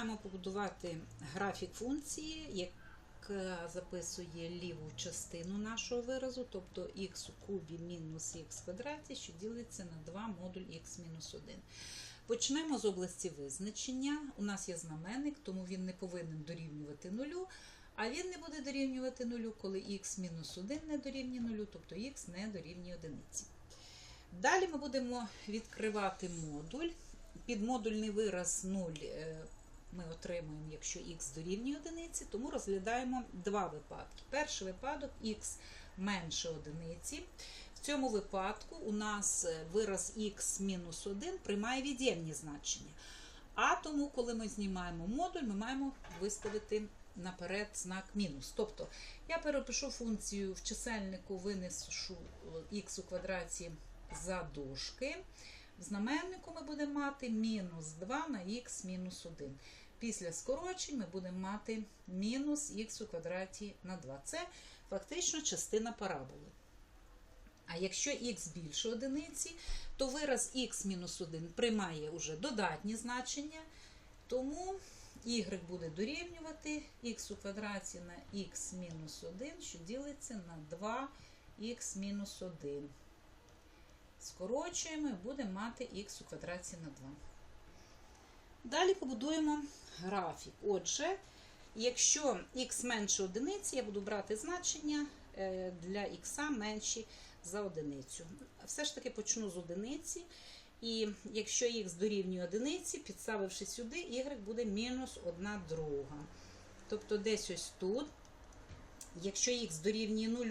маємо побудувати графік функції, яка записує ліву частину нашого виразу, тобто х у кубі мінус х квадраті, що ділиться на 2 модуль х мінус 1. Почнемо з області визначення. У нас є знаменник, тому він не повинен дорівнювати нулю. А він не буде дорівнювати нулю, коли х мінус 1 не дорівнює нулю, тобто х не дорівнює одиниці. Далі ми будемо відкривати модуль. Під модульний вираз 0 е, ми отримуємо, якщо х дорівнює одиниці, тому розглядаємо два випадки. Перший випадок х менше одиниці. В цьому випадку у нас е, вираз х мінус 1 приймає від'ємні значення. А тому, коли ми знімаємо модуль, ми маємо виставити наперед знак мінус. Тобто я перепишу функцію в чисельнику, винесу х у квадраті за дужки. В знаменнику ми будемо мати мінус 2 на х мінус 1. Після скорочень ми будемо мати мінус х у квадраті на 2. Це фактично частина параболи. А якщо х більше одиниці, то вираз х мінус 1 приймає уже додатні значення, тому y буде дорівнювати х у квадраті на х мінус 1, що ділиться на 2х мінус 1. Скорочуємо і будемо мати х у квадраті на 2. Далі побудуємо графік. Отже, якщо х менше одиниці, я буду брати значення е, для х менші за одиницю. Все ж таки почну з одиниці. І якщо х дорівнює одиниці, підставивши сюди, y буде мінус 1 друга. Тобто десь ось тут. Якщо х дорівнює 0,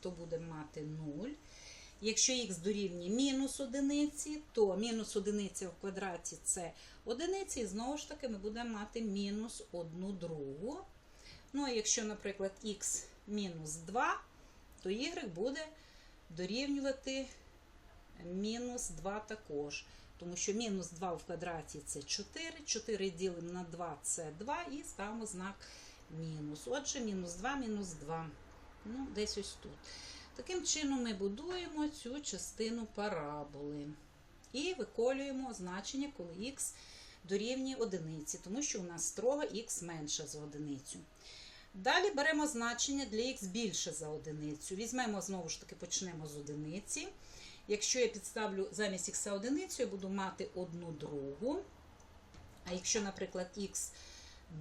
то будемо мати 0. Якщо х дорівнює мінус одиниці, то мінус одиниця в квадраті це одиниці, і знову ж таки ми будемо мати мінус 1 другу. Ну, а якщо, наприклад, х мінус 2, то y буде дорівнювати мінус 2 також. Тому що мінус 2 в квадраті це 4, 4 ділимо на 2 це 2 і ставимо знак мінус. Отже, мінус 2, мінус 2. Ну, десь ось тут. Таким чином ми будуємо цю частину параболи і виколюємо значення, коли х дорівнює одиниці, тому що у нас строго х менше за одиницю. Далі беремо значення для х більше за одиницю. Візьмемо, знову ж таки, почнемо з одиниці. Якщо я підставлю замість х одиницю, я буду мати одну другу. А якщо, наприклад, х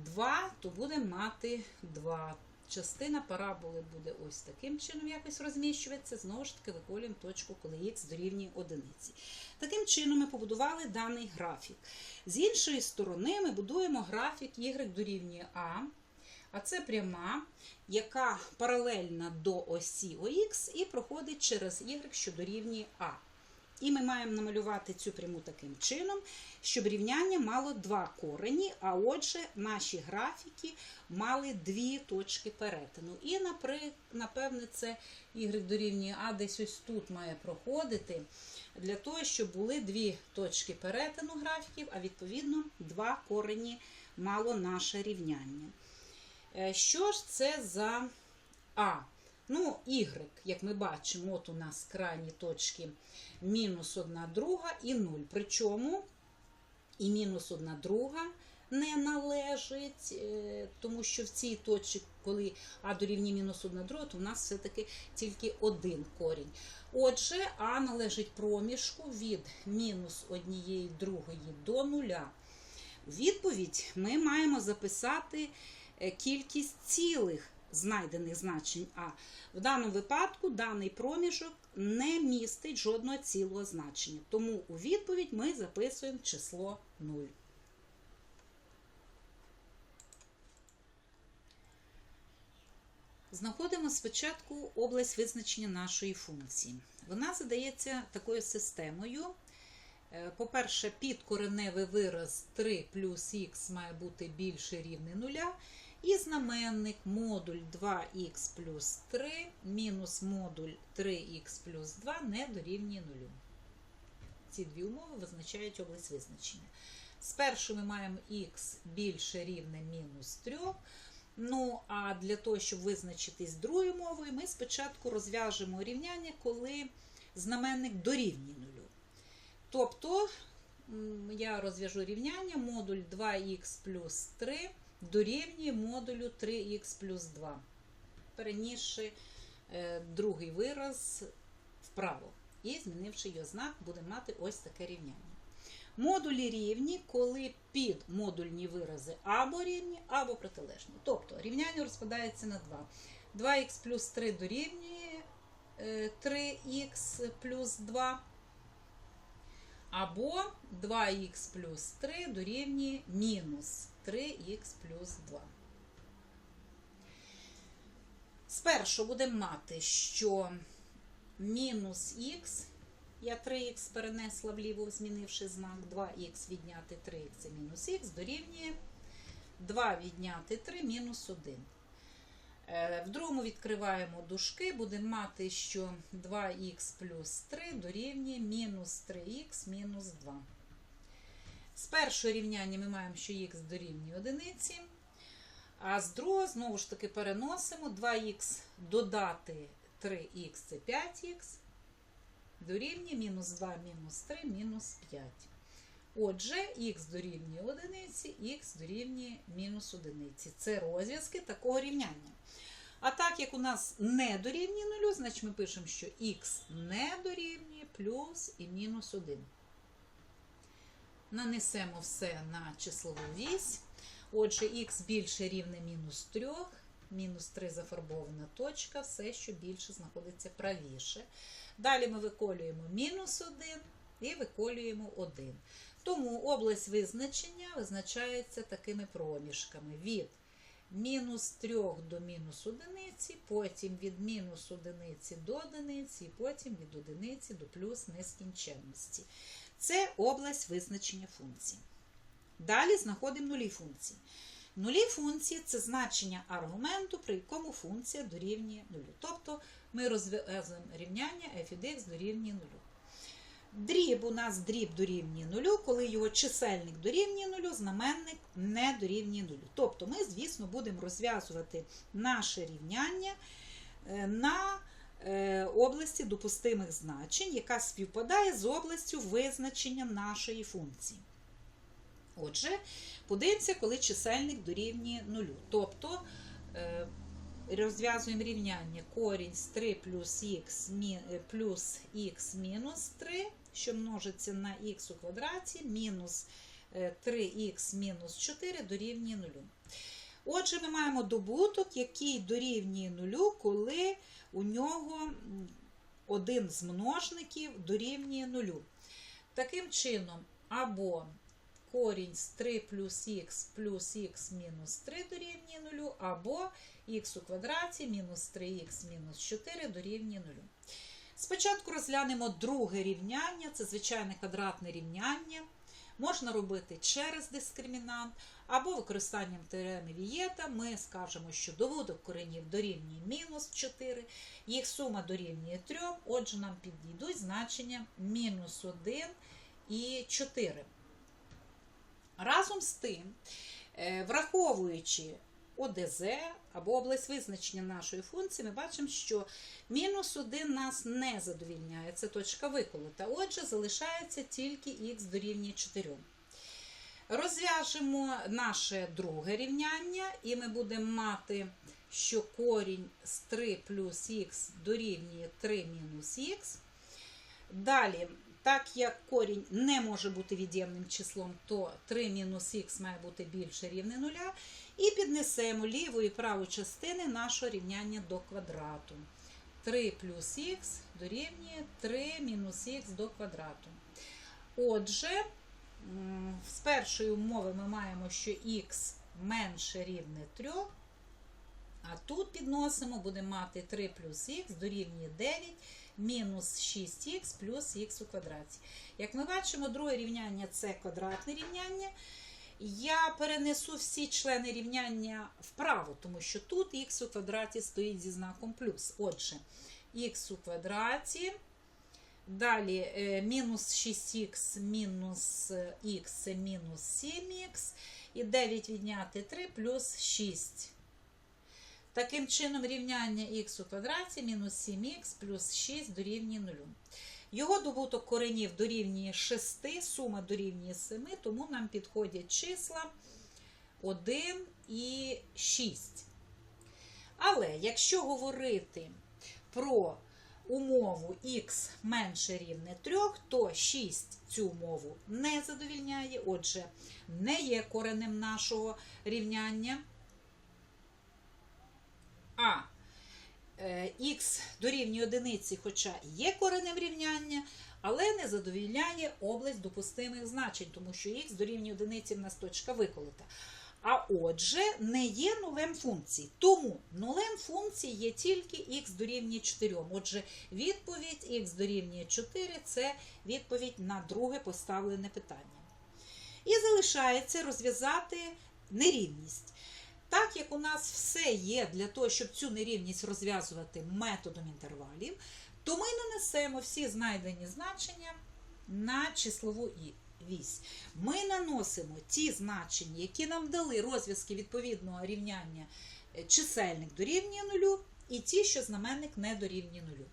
2, то будемо мати 2. Частина параболи буде ось таким чином якось розміщуватися. Знову ж таки, виколюємо точку, коли х дорівнює одиниці. Таким чином ми побудували даний графік. З іншої сторони, ми будуємо графік y дорівнює А. А це пряма, яка паралельна до осі ОХ і проходить через y, що дорівнює А. І ми маємо намалювати цю пряму таким чином, щоб рівняння мало два корені, а отже, наші графіки мали дві точки перетину. І, напевне, це y дорівнює А десь ось тут має проходити, для того, щоб були дві точки перетину графіків, а відповідно два корені мало наше рівняння. Що ж це за А? Ну, y, як ми бачимо, от у нас крайні точки мінус 1 друга і 0. Причому і мінус 1 друга не належить, тому що в цій точці, коли А дорівнює мінус 1 друга, то у нас все-таки тільки один корінь. Отже, А належить проміжку від мінус 1 другої до 0. Відповідь ми маємо записати кількість цілих знайдених значень А. В даному випадку даний проміжок не містить жодного цілого значення. Тому у відповідь ми записуємо число 0. Знаходимо спочатку область визначення нашої функції. Вона задається такою системою. По-перше, підкореневий вираз 3 плюс х має бути більше рівне 0. І знаменник модуль 2х плюс 3 мінус модуль 3х плюс 2 не дорівнює 0. Ці дві умови визначають область визначення. Спершу ми маємо х більше рівне мінус 3. Ну, а для того, щоб визначитись другою мовою, ми спочатку розв'яжемо рівняння, коли знаменник дорівнює 0. Тобто я розв'яжу рівняння, модуль 2х плюс 3 дорівнює модулю 3х плюс 2, перенісши е, другий вираз вправо. І змінивши його знак, будемо мати ось таке рівняння. Модулі рівні, коли під модульні вирази або рівні, або протилежні. Тобто рівняння розпадається на 2. 2х плюс 3 дорівнює е, 3х плюс 2. Або 2х плюс 3 дорівнює мінус 3х плюс 2. Спершу будемо мати, що мінус х, я 3х перенесла вліво, змінивши знак, 2х відняти 3х це мінус х, дорівнює 2 відняти 3 мінус 1. Е, В другому відкриваємо дужки, будемо мати, що 2х плюс 3 дорівнює мінус 3х мінус 2. З першого рівняння ми маємо, що х дорівнює одиниці. А з другого, знову ж таки, переносимо 2х додати 3х це 5х. Дорівнює мінус 2 мінус 3 мінус 5. Отже, х дорівнює одиниці, х дорівнює мінус одиниці. Це розв'язки такого рівняння. А так як у нас не дорівнює нулю, значить ми пишемо, що х не дорівнює плюс і мінус 1. Нанесемо все на числову вісь. Отже, х більше рівне мінус 3, мінус 3 зафарбована точка, все, що більше знаходиться правіше. Далі ми виколюємо мінус 1 і виколюємо 1. Тому область визначення визначається такими проміжками від мінус 3 до мінус 1, потім від мінус 1 до 1, потім від 1 до плюс нескінченності. Це область визначення функцій. Далі знаходимо нулі функції. Нулі функції це значення аргументу, при якому функція дорівнює нулю. Тобто ми розв'язуємо рівняння f від x дорівнює нулю. Дріб у нас дріб дорівнює нулю, коли його чисельник дорівнює нулю, знаменник не дорівнює нулю. Тобто ми, звісно, будемо розв'язувати наше рівняння е, на області допустимих значень, яка співпадає з областю визначення нашої функції. Отже, подивимося, коли чисельник дорівнює нулю. Тобто е, розв'язуємо рівняння корінь з 3 плюс х плюс х мінус 3, що множиться на х у квадраті, мінус 3х мінус 4 дорівнює 0. Отже, ми маємо добуток, який дорівнює 0, коли у нього один з множників дорівнює 0. Таким чином, або корінь з 3 плюс х плюс х мінус 3 дорівнює 0, або х у квадраті мінус 3х мінус 4 дорівнює 0. Спочатку розглянемо друге рівняння, це звичайне квадратне рівняння. Можна робити через дискримінант, або використанням теореми Вієта ми скажемо, що доводок коренів дорівнює мінус 4, їх сума дорівнює 3, отже, нам підійдуть значення мінус 1 і 4. Разом з тим, враховуючи ОДЗ або область визначення нашої функції, ми бачимо, що мінус 1 нас не задовільняє, це точка виколота. Отже, залишається тільки х дорівнює 4. Розв'яжемо наше друге рівняння, і ми будемо мати, що корінь з 3 плюс х дорівнює 3 мінус х. Далі, так як корінь не може бути від'ємним числом, то 3 мінус х має бути більше рівне 0. І піднесемо ліву і праву частини нашого рівняння до квадрату. 3 плюс х дорівнює 3 мінус х до квадрату. Отже, з першої умови ми маємо, що х менше рівне 3. А тут підносимо, будемо мати 3 плюс х дорівнює 9 мінус 6х плюс х у квадраті. Як ми бачимо, друге рівняння це квадратне рівняння. Я перенесу всі члени рівняння вправо, тому що тут х у квадраті стоїть зі знаком плюс. Отже, х у квадраті. Далі мінус 6х мінус х це мінус 7х. І 9 відняти 3 плюс 6. Таким чином, рівняння х у квадраті мінус 7х плюс 6 дорівнює 0. Його добуток коренів дорівнює 6, сума дорівнює 7, тому нам підходять числа 1 і 6. Але якщо говорити про умову х менше рівне 3, то 6 цю умову не задовільняє, отже, не є коренем нашого рівняння. А е, х дорівнює одиниці, хоча є коренем рівняння, але не задовільняє область допустимих значень, тому що х дорівнює одиниці в нас точка виколота. А отже, не є нулем функції. Тому нулем функції є тільки х дорівнює 4. Отже, відповідь х дорівнює 4 це відповідь на друге поставлене питання. І залишається розв'язати нерівність. Так як у нас все є для того, щоб цю нерівність розв'язувати методом інтервалів, то ми нанесемо всі знайдені значення на числову і вісь. Ми наносимо ті значення, які нам дали розв'язки відповідного рівняння е, чисельник дорівнює нулю, і ті, що знаменник не дорівнює нулю.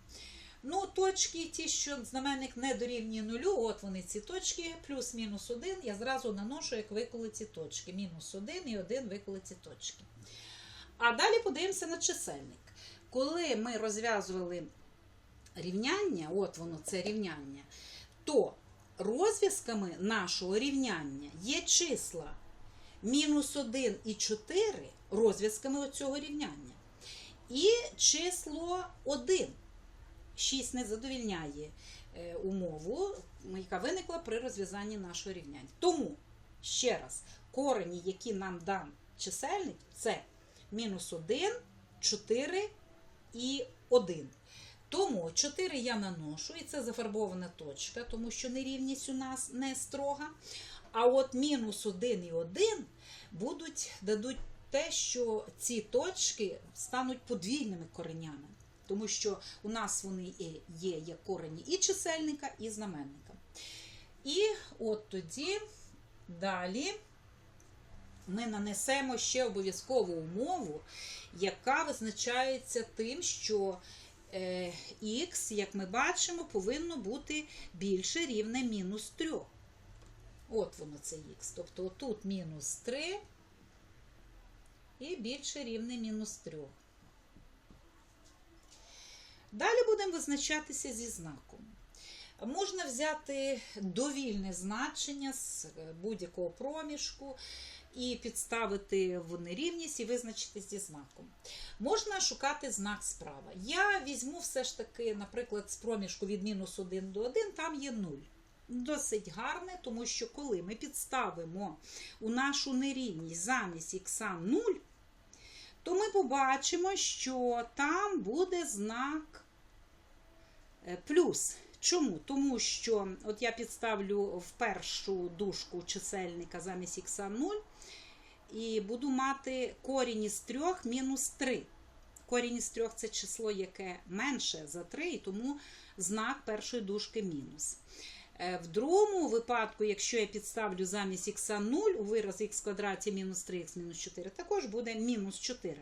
Ну, точки, ті, що знаменник не дорівнює нулю, от вони ці точки, плюс-мінус 1, я зразу наношу, як виколиці точки. Мінус 1 і 1 виколиці точки. А далі подивимося на чисельник. Коли ми розв'язували рівняння, от воно це рівняння, то розв'язками нашого рівняння є числа мінус 1 і 4 розв'язками оцього рівняння. І число 1. 6 не задовільняє е, умову, яка виникла при розв'язанні нашого рівняння. Тому, ще раз, корені, які нам дан чисельник, це мінус 1, 4 і 1. Тому 4 я наношу, і це зафарбована точка, тому що нерівність у нас не строга. А от мінус 1 і 1 будуть, дадуть те, що ці точки стануть подвійними коренями. Тому що у нас вони є як корені і чисельника, і знаменника. І от тоді далі ми нанесемо ще обов'язкову умову, яка визначається тим, що е, х, як ми бачимо, повинно бути більше рівне мінус 3. От воно це х. Тобто тут мінус 3 і більше рівне мінус 3. Далі будемо визначатися зі знаком. Можна взяти довільне значення з будь-якого проміжку і підставити в нерівність і визначити зі знаком. Можна шукати знак справа. Я візьму все ж таки, наприклад, з проміжку від мінус 1 до 1, там є 0. Досить гарне, тому що коли ми підставимо у нашу нерівність замість х 0, то ми побачимо, що там буде знак плюс. Чому? Тому що от я підставлю в першу дужку чисельника замість х 0 і буду мати корінь із 3 мінус 3. Корінь із 3 це число, яке менше за 3, і тому знак першої дужки мінус. В другому випадку, якщо я підставлю замість х 0 у вираз х квадраті мінус 3х мінус 4, також буде мінус 4.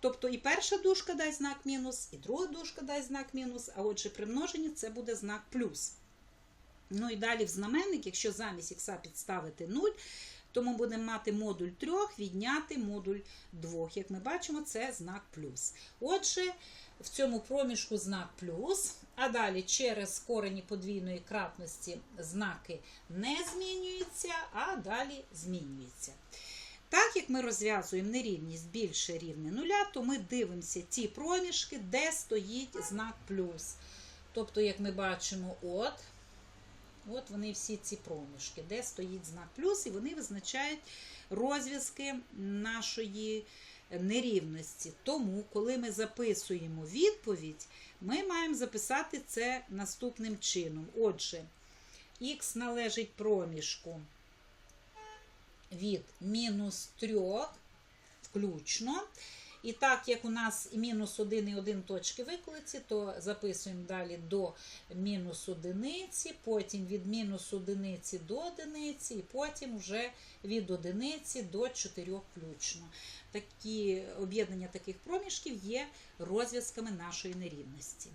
Тобто і перша дужка дасть знак мінус, і друга дужка дасть знак мінус, а отже, при множенні це буде знак плюс. Ну і далі в знаменник, якщо замість х підставити 0, то ми будемо мати модуль 3 відняти модуль 2. Як ми бачимо, це знак плюс. Отже, в цьому проміжку знак плюс, а далі через корені подвійної кратності знаки не змінюються, а далі змінюються. Так як ми розв'язуємо нерівність більше рівня нуля, то ми дивимося ті проміжки, де стоїть знак плюс. Тобто, як ми бачимо, от, от вони всі ці проміжки, де стоїть знак плюс, і вони визначають розв'язки нашої нерівності. Тому, коли ми записуємо відповідь, ми маємо записати це наступним чином. Отже, х належить проміжку від мінус 3 включно. І так, як у нас мінус 1 і 1 точки виклиці, то записуємо далі до мінус одиниці, потім від мінус одиниці до одиниці, і потім вже від одиниці до 4 включно. Такі об'єднання таких проміжків є розв'язками нашої нерівності.